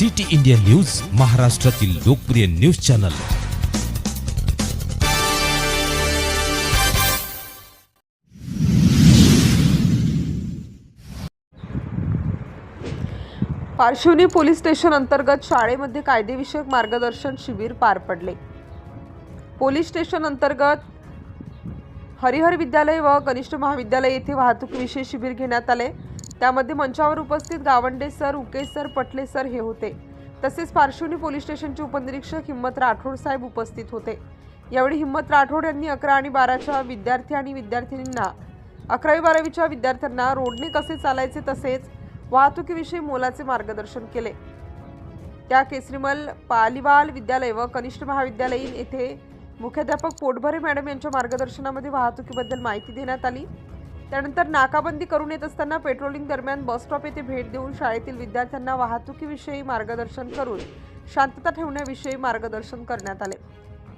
City India news महाराष्ट्रातील लोकप्रिय news channel. Parshivni police station अंतर्गत शाळेमध्ये कायदेविषयक मार्गदर्शन शिबिर पार पडले. पोलीस स्टेशन अंतर्गत हरिहर विद्यालय व कनिष्ठ महाविद्यालय येथे वाहतुकीविषयी शिबिर घेण्यात आले. त्यामध्ये मंचावर उपस्थित Gawande sir Ukesh sir Patle sir हे होते. तसेच पार्श्वनी पोलीस स्टेशनचे उपनिरीक्षक हिम्मत राठोड साहेब उपस्थित होते. यावेळी हिम्मत राठोड यांनी अकरा आणि बाराच्या विद्यार्थी आणि विद्यार्थिनींना अकरावी बारावीच्या विद्यार्थ्यांना रोडने कसे चालायचे तसेच वाहतुकीविषयी मोलाचे मार्गदर्शन केले. त्या केसरीमल पालिवाल विद्यालय व कनिष्ठ महाविद्यालयीन येथे मुख्याध्यापक पोटभरे मॅडम यांच्या मार्गदर्शनामध्ये वाहतुकीबद्दल माहिती देण्यात आली. त्यानंतर नाकाबंदी करून येत असताना पेट्रोलिंग दरम्यान बसस्टॉप येथे भेट देऊन शाळेतील विद्यार्थ्यांना वाहतुकीविषयी मार्गदर्शन करून शांतता ठेवण्याविषयी मार्गदर्शन करण्यात आले.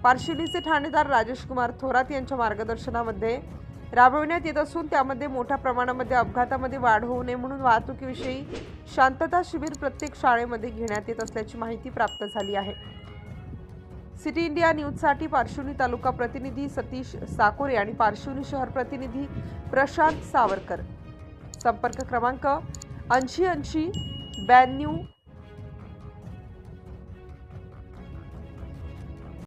पारशिवनीचे ठाणेदार राजेश कुमार थोरात यांच्या मार्गदर्शनामध्ये राबविण्यात येत असून त्यामध्ये मोठ्या प्रमाणामध्ये अपघातामध्ये वाढ होऊ नये म्हणून वाहतुकीविषयी शांतता शिबिर प्रत्येक शाळेमध्ये घेण्यात येत असल्याची माहिती प्राप्त झाली आहे. सिटी इंडिया न्यूजसाठी पार्श्वनी तालुका प्रतिनिधी सतीश साकोरे आणि पार्श्वनी शहर प्रतिनिधी प्रशांत सावरकर. संपर्क क्रमांक ऐंशी ऐंशी ब्याण्णव